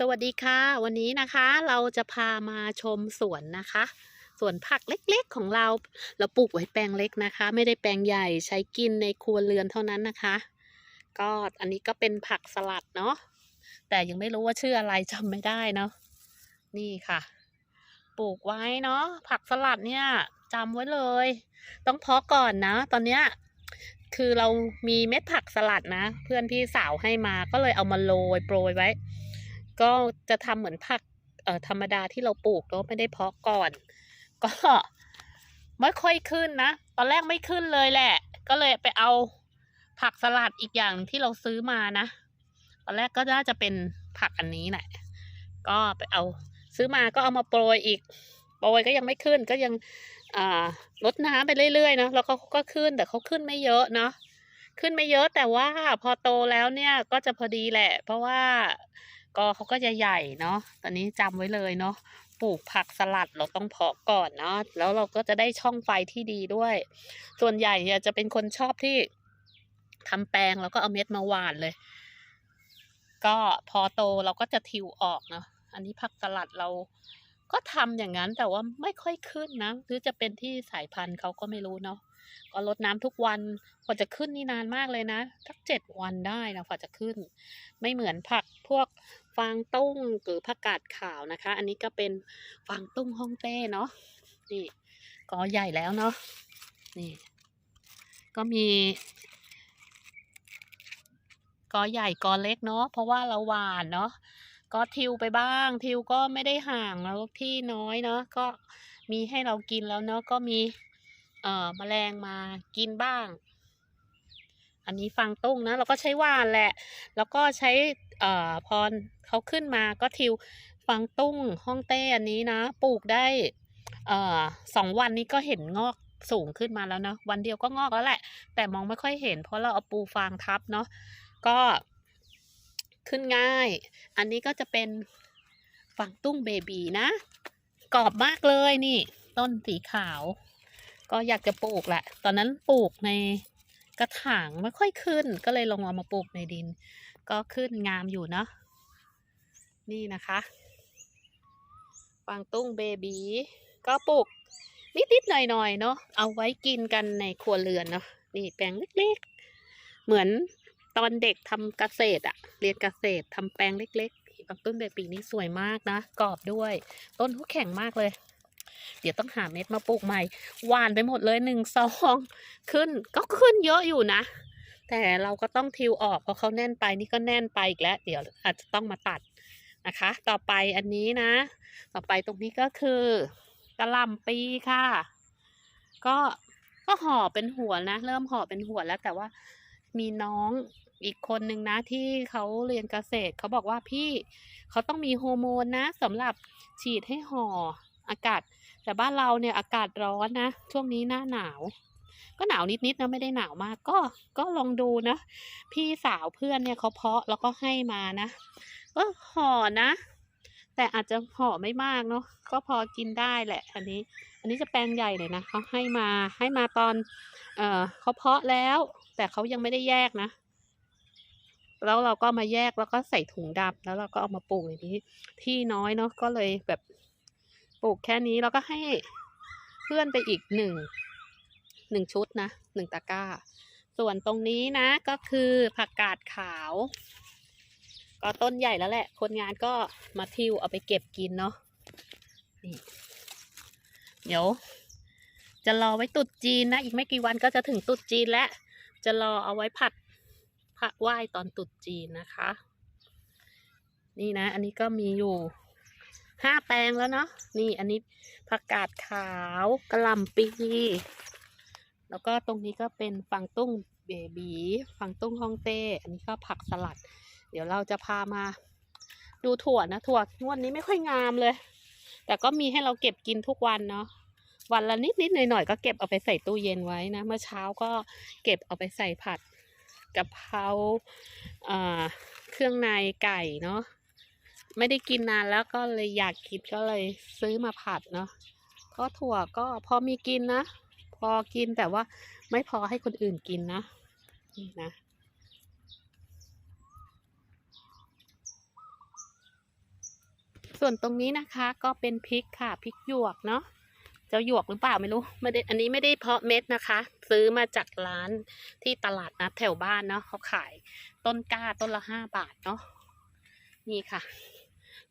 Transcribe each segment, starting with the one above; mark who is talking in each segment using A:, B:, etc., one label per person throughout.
A: สวัสดีค่ะ วันนี้นะคะเราจะพามาชมสวนนะคะสวนผักเล็กๆของเรา เราปลูกไว้แปลงเล็กนะคะ ไม่ได้แปลงใหญ่ใช้กินในครัวเรือนเท่านั้นนะคะ ก็อันนี้ก็เป็นผักสลัดเนาะแต่ยังไม่รู้ว่าชื่ออะไรจำไม่ได้เนาะนี่ค่ะ ปลูกไว้เนาะผักสลัดเนี่ยจำไว้เลย ต้องเพาะก่อนนะ ตอนเนี้ยคือเรามีเม็ดผักสลัดนะ เพื่อนพี่สาวให้มาก็เลยเอามาโรยโปรยไว้ ก็จะทำเหมือนผักเอ่อธรรมดาที่เราปลูกเนาะไม่ได้เพาะก่อน ก็ไม่ค่อยขึ้นนะ ตอนแรกไม่ขึ้นเลยแหละ ก็เลยไปเอาผักสลัดอีกอย่างที่เราซื้อมานะ ตอนแรกก็น่าจะเป็นผักอันนี้แหละ ก็ไปเอาซื้อมาก็เอามาโปรยอีก โปรยก็ยังไม่ขึ้นก็ยังอ่าลดน้ำไปเรื่อยๆนะแล้วก็ก็ขึ้นแต่เขาขึ้นไม่เยอะเนาะขึ้นไม่เยอะแต่ว่าพอโตแล้วเนี่ยก็จะพอดีแหละ เพราะว่า ก็เขาก็จะใหญ่เนาะตอนนี้จำไว้เลยเนาะปลูกผักสลัดเราต้องเพาะก่อนเนาะแล้วเราก็จะได้ช่องไฟที่ดีด้วย ส่วนใหญ่เนี่ยจะเป็นคนชอบที่ทำแปลงแล้วก็เอาเม็ดมาหว่านเลย ก็พอโตเราก็จะทิวออกเนาะอันนี้ผักสลัดเราก็ทำอย่างนั้นแต่ว่าไม่ค่อยขึ้นนะหรือจะเป็นที่สายพันธุ์เขาก็ไม่รู้เนาะก็รดน้ำทุกวันกว่าจะขึ้นนี่นานมากเลยนะสักเจ็ดวันได้นะกว่าจะขึ้น ไม่เหมือนผักพวก ฟางตุ้งหรือผักกาดขาวนะคะ อันนี้ก็เป็นฟางตุ้งฮ่องเต้เนาะนี่กอใหญ่แล้วเนาะนี่ ก็มีกอใหญ่กอเล็กเนาะเพราะว่าเราหวานเนาะก็ทิวไปบ้าง ทิวก็ไม่ได้ห่างแล้วที่น้อยเนาะก็มีให้เรากินแล้วเนาะก็มีเอ่อแมลงมากินบ้าง อันนี้ฟางตุ้งนะ เราก็ใช้หวานแหละ แล้วก็ใช้เอ่อพรเขาขึ้นมาก็ทิวฟางตุ้งห้องเต้อันนี้นะ ปลูกได้เอ่อสองวันนี้ก็เห็นงอกสูงขึ้นมาแล้วเนาะวันเดียวก็งอกแล้วแหละ แต่มองไม่ค่อยเห็น เพราะเราเอาปูฟางทับเนาะก็ขึ้นง่าย อันนี้ก็จะเป็นฟางตุ้งเบบีนะกรอบมากเลยนี่ ต้นสีขาว ก็อยากจะปลูกแหละ ตอนนั้นปลูกใน กระถางไม่ค่อยขึ้น ก็เลยลงเอามาปลูกในดิน ก็ขึ้นงามอยู่เนาะนี่นะคะฟางตุ้งเบบีก็ปลูกนิดๆหน่อยๆเนาะเอาไว้กินกันในครัวเรือนเนาะนี่แปลงเล็กๆ เหมือนตอนเด็กทำเกษตรอะเรียนเกษตรทำแปลงเล็กๆฟางตุ้งเบบีนี่สวยมากนะกรอบด้วย ต้นเขาแข็งมากเลย เดี๋ยวต้องหาเม็ดมาปลูกใหม่หวานไปหมดเลยหนึ่งซองขึ้นก็ขึ้นเยอะอยู่นะ แต่เราก็ต้องทิวออกเพราะเขาแน่นไปนี่ก็แน่นไปอีกแล้ว เดี๋ยวอาจจะต้องมาตัดนะคะ ต่อไปอันนี้นะ ต่อไปตรงนี้ก็คือกระลำปีค่ะ ก็ก็ห่อเป็นหัวนะ เริ่มห่อเป็นหัวแล้วแต่ว่ามีน้องอีกคนนึงนะที่เขาเรียนเกษตรเขาบอกว่าพี่เขาต้องมีฮอร์โมนนะสำหรับฉีดให้ห่ออากาศ แต่บ้านเราเนี่ยอากาศร้อนนะ ช่วงนี้หน้าหนาว ก็หนาวนิดๆนะไม่ได้หนาวมากก็ก็ลองดูนะ พี่สาวเพื่อนเนี่ยเขาเพาะแล้วก็ให้มานะก็ห่อนะ แต่อาจจะห่อไม่มากเนาะก็พอกินได้แหละ อันนี้ อันนี้จะแปลงใหญ่เลยนะเขาให้มาให้มาตอน เอ่อเขาเพาะแล้ว แต่เขายังไม่ได้แยกนะแล้วเราก็มาแยกแล้วก็ใส่ถุงดำแล้วเราก็เอามาปลูกอย่างนี้ที่น้อยเนาะก็เลยแบบ ปลูกแค่นี้แล้วก็ให้เพื่อนไปอีกหนึ่งหนึ่งชุดนะหนึ่งตะกร้า ส่วนตรงนี้นะก็คือผักกาดขาว ก็ต้นใหญ่แล้วแหละ คนงานก็มาทิวเอาไปเก็บกินเนาะนี่เดี๋ยว จะรอไว้ตุดจีนนะ อีกไม่กี่วันก็จะถึงตุดจีนแล้วจะรอเอาไว้ผัดผักไหว้ตอนตุดจีนนะคะ นี่นะ อันนี้ก็มีอยู่ ห้าแปลงแล้วเนาะนี่อันนี้ผักกาดขาวกระลำปีแล้วก็ตรงนี้ก็เป็นฟังตุ้งเบบีฟังตุ้งฮองเต้ อันนี้ก็ผักสลัด เดี๋ยวเราจะพามา ดูถั่วนะถั่วงวดนี้ไม่ค่อยงามเลย แต่ก็มีให้เราเก็บกินทุกวันเนาะวันละนิดนิดหน่อยหน่อยๆก็เก็บเอาไปใส่ตู้เย็นไว้นะ เมื่อเช้าก็เก็บเอาไปใส่ผัดกะเพราเครื่องในไก่เนาะ ไม่ได้กินนานแล้วก็เลยอยากกินก็เลยซื้อมาผัดเนาะก็ถั่วก็พอมีกินนะ พอกินแต่ว่าไม่พอให้คนอื่นกินนะนี่นะส่วนตรงนี้นะคะก็เป็นพริกค่ะพริกหยวกเนาะจ้าหยวกหรือเปล่าไม่รู้ไม่ได้อันนี้ไม่ได้เพาะเม็ดนะคะ ซื้อมาจากร้านที่ตลาดนัดแถวบ้านเนาะเขาขายต้นกล้าต้นละห้าบาทเนาะนี่ค่ะ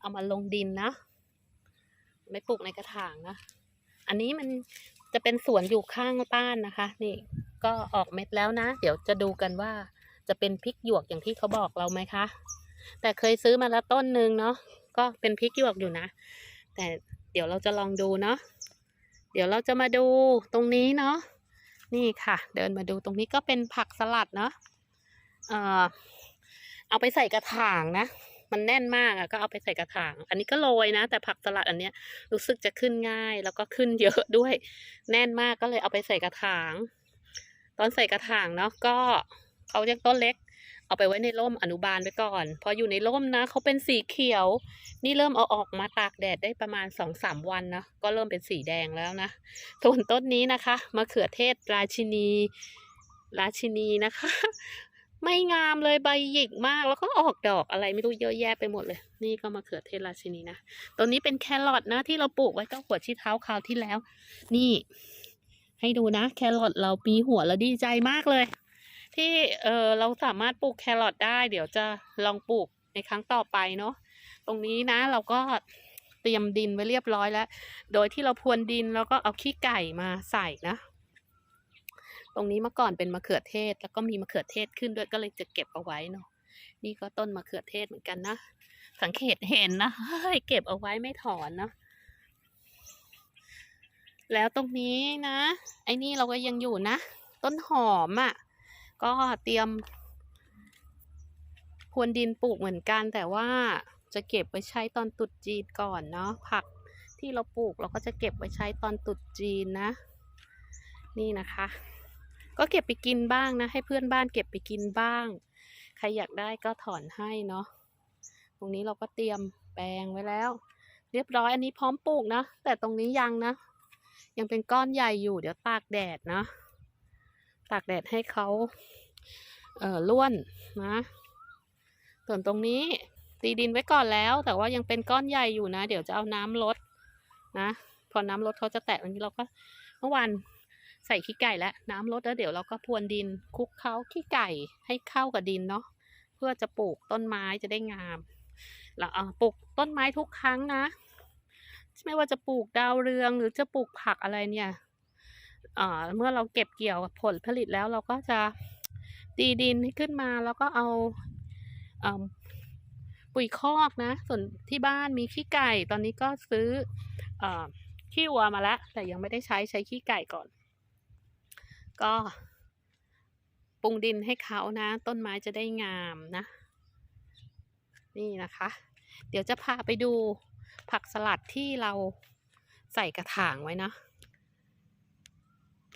A: เอามาลงดินนะ ไม่ปลูกในกระถางนะ อันนี้มันจะเป็นสวนอยู่ข้างบ้านนะคะ นี่ก็ออกเม็ดแล้วนะ เดี๋ยวจะดูกันว่าจะเป็นพริกหยวกอย่างที่เขาบอกเราไหมคะ แต่เคยซื้อมาแล้วต้นหนึ่งเนาะก็เป็นพริกหยวกอยู่นะ แต่เดี๋ยวเราจะลองดูเนาะเดี๋ยวเราจะมาดูตรงนี้เนาะนี่ค่ะ เดินมาดูตรงนี้ก็เป็นผักสลัดเนาะเอ่อเอาไปใส่กระถางนะ มันแน่นมากอะก็เอาไปใส่กระถาง อันนี้ก็โรยนะ แต่ผักสลัดอันเนี้ยรู้สึกจะขึ้นง่ายแล้วก็ขึ้นเยอะด้วย แน่นมากก็เลยเอาไปใส่กระถาง ตอนใส่กระถางเนาะก็เขายังต้นเล็ก เอาไปไว้ในร่มอนุบาลไว้ก่อน พออยู่ในร่มนะเขาเป็นสีเขียว นี่เริ่มเอาออกมาตากแดดได้ประมาณสองสามวันนะก็เริ่มเป็นสีแดงแล้วนะส่วนต้นนี้นะคะมะเขือเทศราชินีราชินีนะคะ ไม่งามเลยใบหยิกมากแล้วก็ออกดอกอะไรไม่รู้เยอะแยะไปหมดเลย นี่ก็มะเขือเทศราชินีนะตัวนี้เป็นแครอทนะที่เราปลูกไว้ก็หัวชี้เท้าคราวที่แล้ว นี่ ให้ดูนะ แครอทเราปีหัวแล้วดีใจมากเลย ที่เออเราสามารถปลูกแครอทได้ เดี๋ยวจะลองปลูกในครั้งต่อไปเนาะตรงนี้นะเราก็เตรียมดินไว้เรียบร้อยแล้ว โดยที่เราพรวนดินแล้วก็เอาขี้ไก่มาใส่นะ ตรงนี้เมื่อก่อนเป็นมะเขือเทศ แล้วก็มีมะเขือเทศขึ้นด้วยก็เลยจะเก็บเอาไว้เนาะนี่ก็ต้นมะเขือเทศเหมือนกันนะสังเกตเห็นนะเฮ้ยเก็บเอาไว้ไม่ถอนเนาะแล้วตรงนี้นะ ไอ้นี่เราก็ยังอยู่นะ ต้นหอมอะ่ะ ก็เตรียมพรวนดินปลูกเหมือนกัน แต่ว่าจะเก็บไว้ใช้ตอนตุดจีนก่อนเนาะผักที่เราปลูกเราก็จะเก็บไว้ใช้ตอนตุดจีนนะ นี่นะคะ ก็เก็บไปกินบ้างนะ ให้เพื่อนบ้านเก็บไปกินบ้าง ใครอยากได้ก็ถอนให้เนาะตรงนี้เราก็เตรียมแปลงไว้แล้ว เรียบร้อยอันนี้พร้อมปลูกนะ แต่ตรงนี้ยังนะ ยังเป็นก้อนใหญ่อยู่เดี๋ยวตากแดดนะ ตากแดดให้เขาเอ่อล้วนนะส่วนตรงนี้ตีดินไว้ก่อนแล้ว แต่ว่ายังเป็นก้อนใหญ่อยู่นะ เดี๋ยวจะเอาน้ำลดนะ พอน้ำลดเขาจะแตกอันนี้เราก็เมื่อวาน ใส่ขี้ไก่แล้วน้ำลดแล้วเดี๋ยวเราก็พรวนดินคลุกเขาขี้ไก่ให้เข้ากับดินเนาะเพื่อจะปลูกต้นไม้จะได้งามแล้วเอาปลูกต้นไม้ทุกครั้งนะ ไม่ว่าจะปลูกดาวเรืองหรือจะปลูกผักอะไรเนี่ยเมื่อเราเก็บเกี่ยวผลผลิตแล้วเราก็จะตีดินให้ขึ้นมาแล้วก็เอาเอิ่มปุ๋ยคอกนะ ส่วนที่บ้านมีขี้ไก่ ตอนนี้ก็ซื้ออขี้วัวมาแล้วแต่ยังไม่ได้ใช้ใช้ขี้ไก่ก่อน ก็ปรุงดินให้เขานะ ต้นไม้จะได้งามนะ นี่นะคะ เดี๋ยวจะพาไปดูผักสลัดที่เราใส่กระถางไว้นะ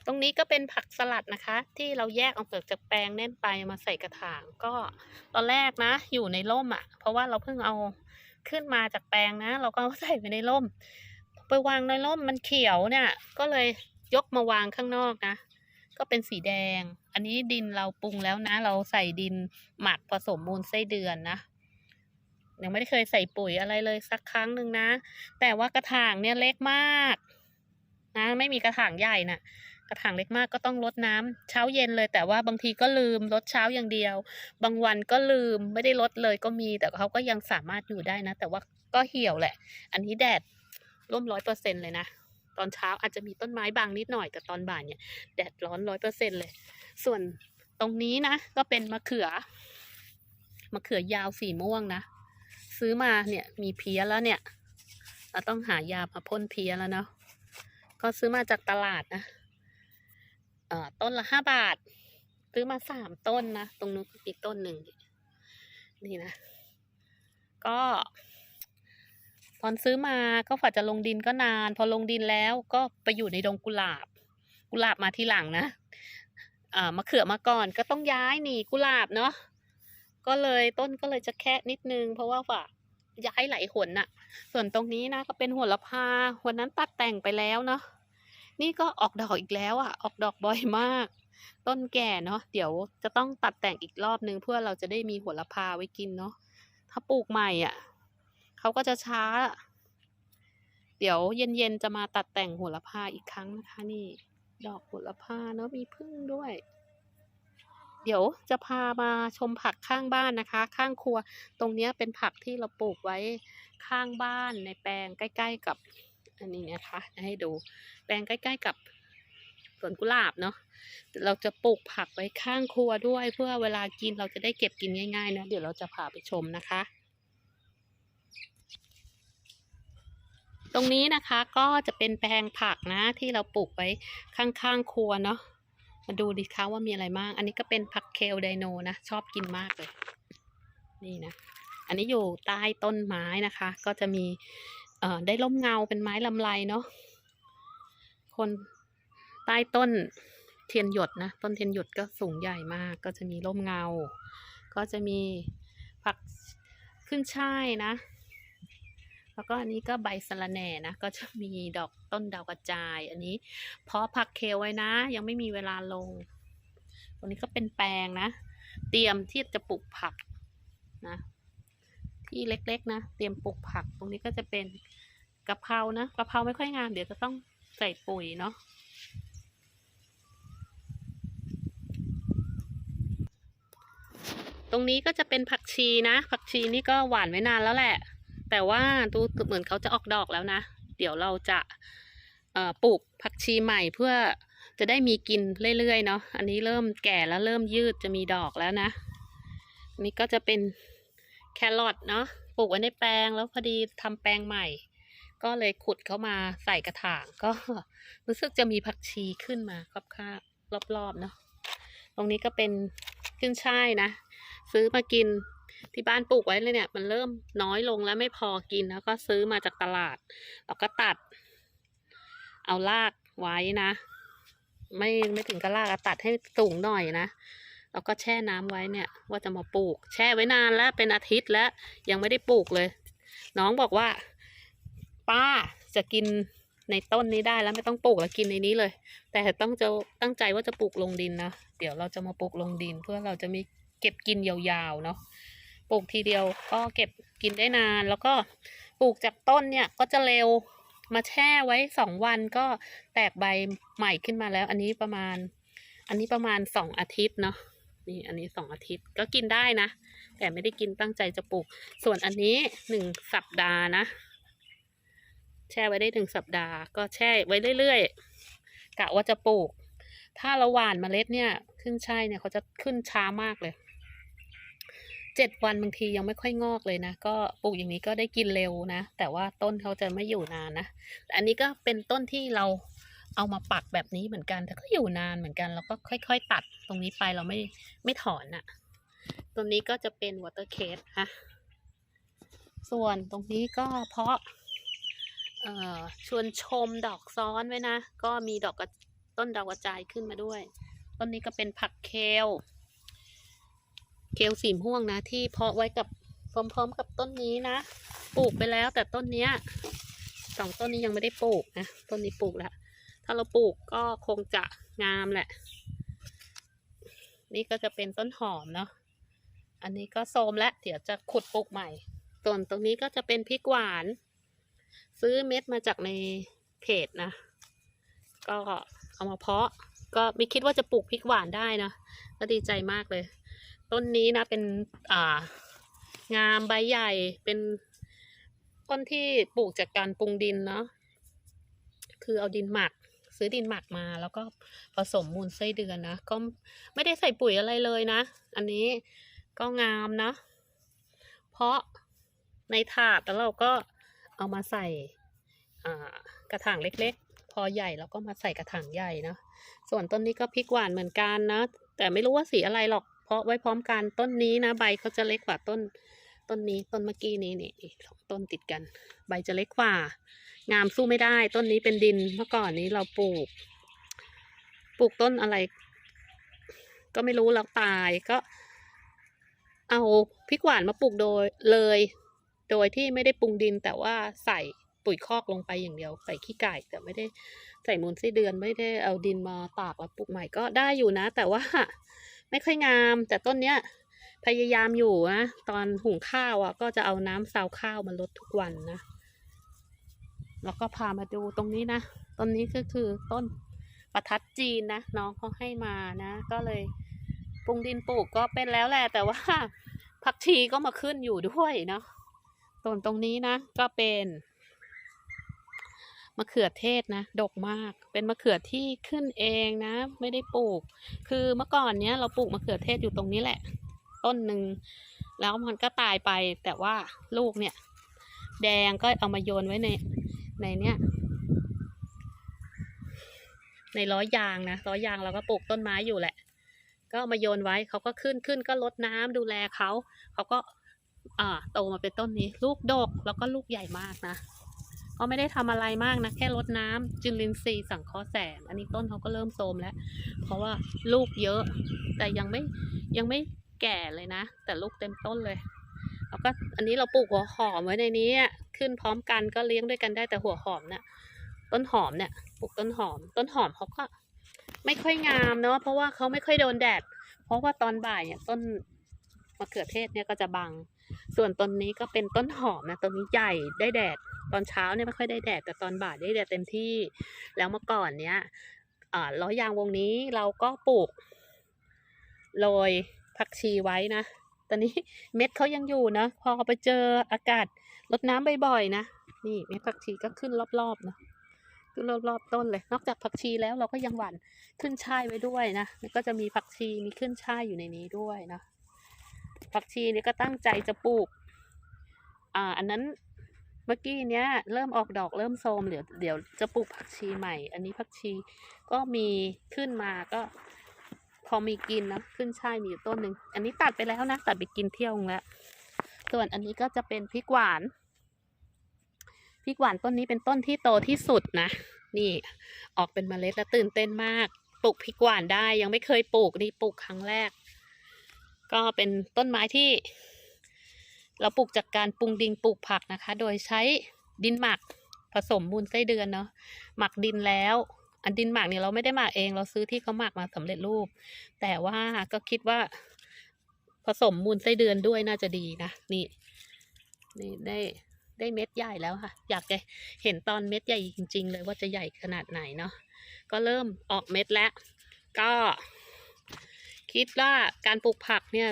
A: ตรงนี้ก็เป็นผักสลัดนะคะ ที่เราแยกออกจากแปลงแน่นไปมาใส่กระถางก็ตอนแรกนะ อยู่ในร่มอะ่ะ เพราะว่าเราเพิ่งเอาขึ้นมาจากแปลงนะ เราก็ใส่ไปในร่ม ไปวางในร่มมันเขียวเนี่ย ก็เลยยกมาวางข้างนอกนะ ก็เป็นสีแดง อันนี้ดินเราปรุงแล้วนะ เราใส่ดินหมักผสมมูลไส้เดือนนะยังไม่ได้เคยใส่ปุ๋ยอะไรเลยสักครั้งหนึ่งนะ แต่ว่ากระถางเนี่ยเล็กมาก นะ ไม่มีกระถางใหญ่น่ะ กระถางเล็กมากก็ต้องรดน้ำเช้าเย็นเลย แต่ว่าบางทีก็ลืมรดเช้าอย่างเดียว บางวันก็ลืมไม่ได้รดเลยก็มี แต่เขาก็ยังสามารถอยู่ได้นะ แต่ว่าก็เหี่ยวแหละ อันนี้แดดร่มร้อยเปอร์เซ็นเลยนะ ตอนเช้าอาจจะมีต้นไม้บางนิดหน่อยแต่ตอนบ่ายเนี่ยแดดร้อนร้อยเปอร์เซ็นเลย ส่วนตรงนี้นะ ก็เป็นมะเขือมะเขือยาวสีม่วงนะ ซื้อมาเนี่ยมีเพี้ยแล้วเนี่ย เราต้องหายามาพ่นเพี้ยแล้วเนาะก็ซื้อมาจากตลาดนะเอ่อต้นละห้าบาท ซื้อมาสามต้นนะ ตรงนู้นอีกต้นหนึ่งนี่นะ ก็ ตอนซื้อมาก็ฝาจะลงดินก็นาน พอลงดินแล้วก็ไปอยู่ในดงกุหลาบ กุหลาบมาทีหลังนะอ่ามะเขือมาก่อนก็ต้องย้ายหนีกุหลาบเนาะก็เลยต้นก็เลยจะแค่นิดนึง เพราะว่าฝาย้ายไหลหนน่ะ ส่วนตรงนี้นะก็เป็นหัวละพาวันนั้นตัดแต่งไปแล้วเนาะนี่ก็ออกดอกอีกแล้วอะ ออกดอกบ่อยมาก ต้นแก่เนาะเดี๋ยวจะต้องตัดแต่งอีกรอบนึงเพื่อเราจะได้มีหัวละพาไว้กินเนาะถ้าปลูกใหม่อะ เขาก็จะช้า เดี๋ยวเย็นๆจะมาตัดแต่งโหระพาอีกครั้งนะคะนี่ ดอกโหระพาเนาะมีพึ่งด้วย เดี๋ยวจะพามาชมผักข้างบ้านนะคะ ข้างครัวตรงนี้เป็นผักที่เราปลูกไว้ข้างบ้านในแปลงใกล้ ๆกับ อันนี้นะคะให้ดู แปลงใกล้ ๆ กับสวนกุหลาบเนาะ เราจะปลูกผักไว้ข้างครัวด้วย เพื่อเวลากินเราจะได้เก็บกินง่ายๆนะ เดี๋ยวเราจะพาไปชมนะคะ ตรงนี้นะคะก็จะเป็นแปลงผักนะที่เราปลูกไว้ข้างๆครัวเนาะมาดูดิคะว่ามีอะไรบ้าง อันนี้ก็เป็นผักเคลไดโนนะ ชอบกินมากเลย นี่นะ อันนี้อยู่ใต้ต้นไม้นะคะ ก็จะมีเอ่อได้ร่มเงาเป็นไม้ลำไรเนาะคนใต้ต้นเทียนหยดนะ ต้นเทียนหยดก็สูงใหญ่มาก ก็จะมีร่มเงา ก็จะมีผักขึ้นช่ายนะ แล้วก็อันนี้ก็ใบสะระแหน่นะ ก็จะมีดอกต้นดาวกระจาย อันนี้เพาะผักเคลไว้นะ ยังไม่มีเวลาลง ตรงนี้ก็เป็นแปลงนะ เตรียมที่จะปลูกผักนะ ที่เล็กๆนะ เตรียมปลูกผัก ตรงนี้ก็จะเป็นกะเพรานะ กะเพราไม่ค่อยงาม เดี๋ยวจะต้องใส่ปุ๋ยเนาะตรงนี้ก็จะเป็นผักชีนะ ผักชีนี่ก็หวานไว้นานแล้วแหละ แต่ว่าดูเหมือนเขาจะออกดอกแล้วนะ เดี๋ยวเราจะปลูกผักชีใหม่เพื่อจะได้มีกินเรื่อยๆเนาะ อันนี้เริ่มแก่แล้วเริ่มยืดจะมีดอกแล้วนะนี่ก็จะเป็นแครอทเนาะ ปลูกไว้ในแปลงแล้วพอดีทำแปลงใหม่ ก็เลยขุดเข้ามาใส่กระถางก็รู้สึกจะมีผักชีขึ้นมาครับข้ารอบๆเนาะ ตรงนี้ก็เป็นขึ้นช่ายนะ ซื้อมากิน ที่บ้านปลูกไว้เลยเนี่ย มันเริ่มน้อยลงแล้วไม่พอกินแล้วก็ซื้อมาจากตลาดแล้วก็ตัด เอารากไว้นะ ไม่ไม่ถึงกับรากอะตัดให้สูงหน่อยนะแล้วก็แช่น้ำไว้เนี่ย ว่าจะมาปลูก แช่ไว้นานแล้วเป็นอาทิตย์แล้วยังไม่ได้ปลูกเลย น้องบอกว่า ป้าจะกินในต้นนี้ได้แล้วไม่ต้องปลูกแล้วกินในนี้เลย แต่ต้องจะตั้งใจว่าจะปลูกลงดินนะ เดี๋ยวเราจะมาปลูกลงดิน เพื่อเราจะมีเก็บกินยาวๆเนาะ ปลูกทีเดียวก็เก็บกินได้นาน แล้วก็ปลูกจากต้นเนี่ยก็จะเร็วมาแช่ไว้สองวันก็แตกใบใหม่ขึ้นมาแล้ว อันนี้ประมาณ อันนี้ประมาณสองอาทิตย์เนาะนี่อันนี้สองอาทิตย์ก็กินได้นะ แต่ไม่ได้กินตั้งใจจะปลูก ส่วนอันนี้หนึ่งสัปดาห์นะ แช่ไว้ได้หนึ่งสัปดาห์ ก็แช่ไว้เรื่อยๆกะว่าจะปลูก ถ้าเราหว่านเมล็ดเนี่ยขึ้นช่ายเนี่ยเขาจะขึ้นช้ามากเลย เจ็ดวันบางทียังไม่ค่อยงอกเลยนะ ก็ปลูกอย่างนี้ก็ได้กินเร็วนะ แต่ว่าต้นเขาจะไม่อยู่นานนะแต่อันนี้ก็เป็นต้นที่เราเอามาปักแบบนี้เหมือนกัน แต่ก็อยู่นานเหมือนกันเราก็ค่อยๆ ตัดตรงนี้ไปเราไม่ไม่ถอนอะ่ะตรงนี้ก็จะเป็นวอเตอร์เคสฮะส่วนตรงนี้ก็เพาะเอ่อชวนชมดอกซ้อนไว้นะ ก็มีดอกต้นดาวกระจายขึ้นมาด้วย ต้นนี้ก็เป็นผักเคล เคลสีม่วงนะ ที่เพาะไว้กับพร้อมๆกับต้นนี้นะ ปลูกไปแล้วแต่ต้นเนี้ยสองต้นนี้ยังไม่ได้ปลูกนะ ต้นนี้ปลูกแล้ว ถ้าเราปลูกก็คงจะงามแหละ นี่ก็จะเป็นต้นหอมเนาะ อันนี้ก็โทรมแล้ว เดี๋ยวจะขุดปลูกใหม่ ส่วนตรงนี้ก็จะเป็นพริกหวาน ซื้อเม็ดมาจากในเพจนะ ก็เอามาเพาะ ก็ไม่คิดว่าจะปลูกพริกหวานได้นะ ก็ดีใจมากเลย ต้นนี้นะเป็นอ่างามใบใหญ่เป็นต้นที่ปลูกจากการปรุงดินเนาะคือเอาดินหมัก ซื้อดินหมักมาแล้วก็ผสมมูลไส้เดือนนะก็ไม่ได้ใส่ปุ๋ยอะไรเลยนะ อันนี้ก็งามนะ เพราะในถาดแล้วเราก็เอามาใส่กระถางเล็กๆ พอใหญ่เราก็มาใส่กระถางใหญ่เนาะส่วนต้นนี้ก็พริกหวานเหมือนกันนะ แต่ไม่รู้ว่าสีอะไรหรอก เพาะไว้พร้อมกันต้นนี้นะ ใบเขาจะเล็กกว่าต้น ต้นนี้ต้นเมื่อกี้นี้นี่นี่สองต้นติดกัน ใบจะเล็กกว่า งามสู้ไม่ได้ ต้นนี้เป็นดินเมื่อก่อนนี้เราปลูก ปลูกต้นอะไร ก็ไม่รู้แล้วตายก็ เอาพริกหวานมาปลูกโดยเลย โดยที่ไม่ได้ปรุงดินแต่ว่าใส่ปุ๋ยคอกลงไปอย่างเดียวใส่ขี้ไก่แต่ไม่ได้ใส่มูลไส้เดือนไม่ได้เอาดินมาตากแล้วปลูกใหม่ก็ได้อยู่นะ แต่ว่า ไม่ค่อยงาม แต่ต้นเนี้ย พยายามอยู่นะ ตอนหุงข้าวอะ ก็จะเอาน้ำซาวข้าวมาลดทุกวันนะ แล้วก็พามาดูตรงนี้นะต้นนี้ก็คือต้นประทัดจีนนะ น้องเขาให้มานะ ก็เลยปรุงดินปลูกก็เป็นแล้วแหละ แต่ว่าผักชีก็มาขึ้นอยู่ด้วยเนาะต้นตรงนี้นะ ก็เป็นมะเขือเทศนะ ดกมาก เป็นมะเขือที่ขึ้นเองนะ ไม่ได้ปลูก คือเมื่อก่อนเนี้ยเราปลูกมะเขือเทศอยู่ตรงนี้แหละ ต้นหนึ่งแล้วมันก็ตายไป แต่ว่าลูกเนี่ย แดงก็เอามาโยนไว้ในในเนี้ยในล้อยางนะล้อยางเราก็ปลูกต้นไม้อยู่แหละ ก็เอามาโยนไว้เขาก็ขึ้นขึ้นก็รดน้ำดูแลเขาเขาก็อ่าโตมาเป็นต้นนี้ ลูกดกแล้วก็ลูกใหญ่มากนะ ก็ไม่ได้ทำอะไรมากนะแค่รดน้ำจุลินทรีย์สังเคราะห์แสง อันนี้ต้นเขาก็เริ่มโทรมแล้ว เพราะว่าลูกเยอะ แต่ยังไม่ยังไม่แก่เลยนะ แต่ลูกเต็มต้นเลยแล้วก็อันนี้เราปลูกหัวหอมไว้ในนี้ขึ้นพร้อมกันก็เลี้ยงด้วยกันได้แต่หัวหอมเนี่ยต้นหอมเนี่ยปลูกต้นหอม ต้นหอมเขาก็ไม่ค่อยงามเนาะเพราะว่าเขาไม่ค่อยโดนแดด เพราะว่าตอนบ่ายเนี่ยต้นมะเขือเทศเนี่ยก็จะบัง ส่วนต้นนี้ก็เป็นต้นหอมนะต้นนี้ใหญ่ได้แดด ตอนเช้าเนี่ยไม่ค่อยได้แดดแต่ตอนบ่ายได้แดดเต็มที่ แล้วเมื่อก่อนเนี้ยอ่าล้อยางวงนี้เราก็ปลูกโรยผักชีไว้นะ ตอนนี้เม็ดเขายังอยู่นะ พอไปเจออากาศรดน้ำบ่อยๆนะ นี่เม็ดผักชีก็ขึ้นรอบๆนะขึ้นรอบๆต้นเลย นอกจากผักชีแล้วเราก็ยังหว่านขึ้นช่ายไว้ด้วยนะ ก็จะมีผักชีมีขึ้นช่ายอยู่ในนี้ด้วยนะ ผักชีนี่ก็ตั้งใจจะปลูก อ่า อันนั้นเมื่อกี้เนี้ยเริ่มออกดอกเริ่มโทมเดี๋ยวเดี๋ยวจะปลูกผักชีใหม่ อันนี้ผักชีก็มีขึ้นมาก็ พอมีกินนะขึ้นช่ายมีอยู่ต้นหนึ่งอันนี้ตัดไปแล้วนะตัดไปกินเที่ยวแล้วส่วนอันนี้ก็จะเป็นพริกหวานพริกหวานต้นนี้เป็นต้นที่โตที่สุดนะ นี่ออกเป็นเมล็ดแล้วตื่นเต้นมาก ปลูกพริกหวานได้ยังไม่เคยปลูกนี่ปลูกครั้งแรก ก็เป็นต้นไม้ที่เราปลูกจากการปรุงดินปลูกผักนะคะ โดยใช้ดินหมักผสมมูลไส้เดือนเนาะหมักดินแล้ว อันดินหมักเนี่ยเราไม่ได้หมักเอง เราซื้อที่เขาหมักมาสำเร็จรูป แต่ว่าก็คิดว่าผสมมูลไส้เดือนด้วยน่าจะดีนะนี่ นี่ได้ได้เม็ดใหญ่แล้วค่ะ อยากจะเห็นตอนเม็ดใหญ่จริง ๆ เลยว่าจะใหญ่ขนาดไหนเนาะก็เริ่มออกเม็ดแล้ว ก็ คิดว่าการปลูกผักเนี่ย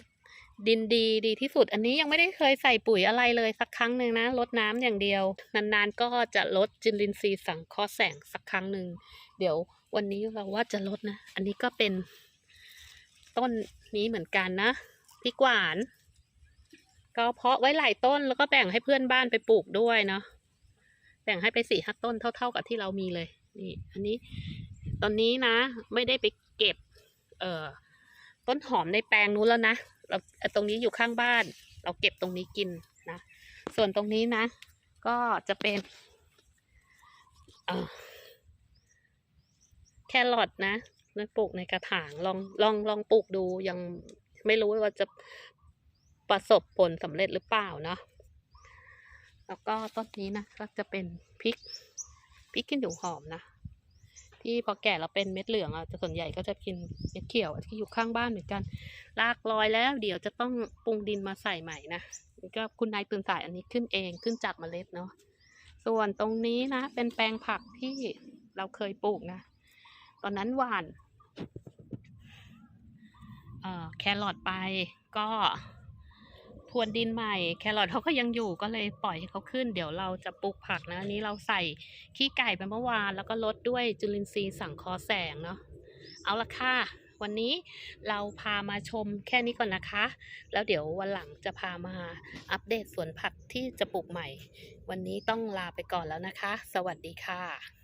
A: ดินดีดีที่สุด อันนี้ยังไม่ได้เคยใส่ปุ๋ยอะไรเลยสักครั้งหนึ่งนะลดน้ำอย่างเดียว นานๆก็จะลดจุลินทรีย์สังเคราะห์แสงสักครั้งหนึ่งเดี๋ยววันนี้เราว่าจะลดนะ อันนี้ก็เป็นต้นนี้เหมือนกันนะพริกหวาน ก็เพาะไว้หลายต้นแล้วก็แบ่งให้เพื่อนบ้านไปปลูกด้วยเนาะแบ่งให้ไปสี่ห้าต้นเท่า ๆกับที่เรามีเลย นี่ อันนี้ ตอนนี้นะ ไม่ได้ไปเก็บ เอ่อ ต้นหอมในแปลงนู้นแล้วนะเราตรงนี้อยู่ข้างบ้าน เราเก็บตรงนี้กินนะ ส่วนตรงนี้นะ ก็จะเป็นแครอทนะนั่นปลูกในกระถางลองลองลองปลูกดูยังไม่รู้ว่าจะประสบผลสำเร็จหรือเปล่าเนาะแล้วก็ต้นนี้นะก็จะเป็นพริกพริกขี้หนูหอมนะ ที่พอแก่เราเป็นเม็ดเหลืองอะส่วนใหญ่ก็จะกินเม็ดเขียวที่อยู่ข้างบ้านเหมือนกันลากลอยแล้ว เดี๋ยวจะต้องปรุงดินมาใส่ใหม่นะก็คุณนายตื่นสายอันนี้ขึ้นเองขึ้นจากเมล็ดเนาะส่วนตรงนี้นะ เป็นแปลงผักที่เราเคยปลูกนะ ตอนนั้นหว่านแครอทไปก็ พรวนดินใหม่ แครอทเขาก็ยังอยู่ก็เลยปล่อยให้เขาขึ้น เดี๋ยวเราจะปลูกผักนะนนี้เราใส่ขี้ไก่ไปเมื่อวาน แล้วก็ลดด้วยจุลินทรีย์สังเคราะห์แสงเนาะเอาละค่ะวันนี้เราพามาชมแค่นี้ก่อนนะคะ แล้วเดี๋ยววันหลังจะพามาอัปเดตสวนผักที่จะปลูกใหม่ วันนี้ต้องลาไปก่อนแล้วนะคะ สวัสดีค่ะ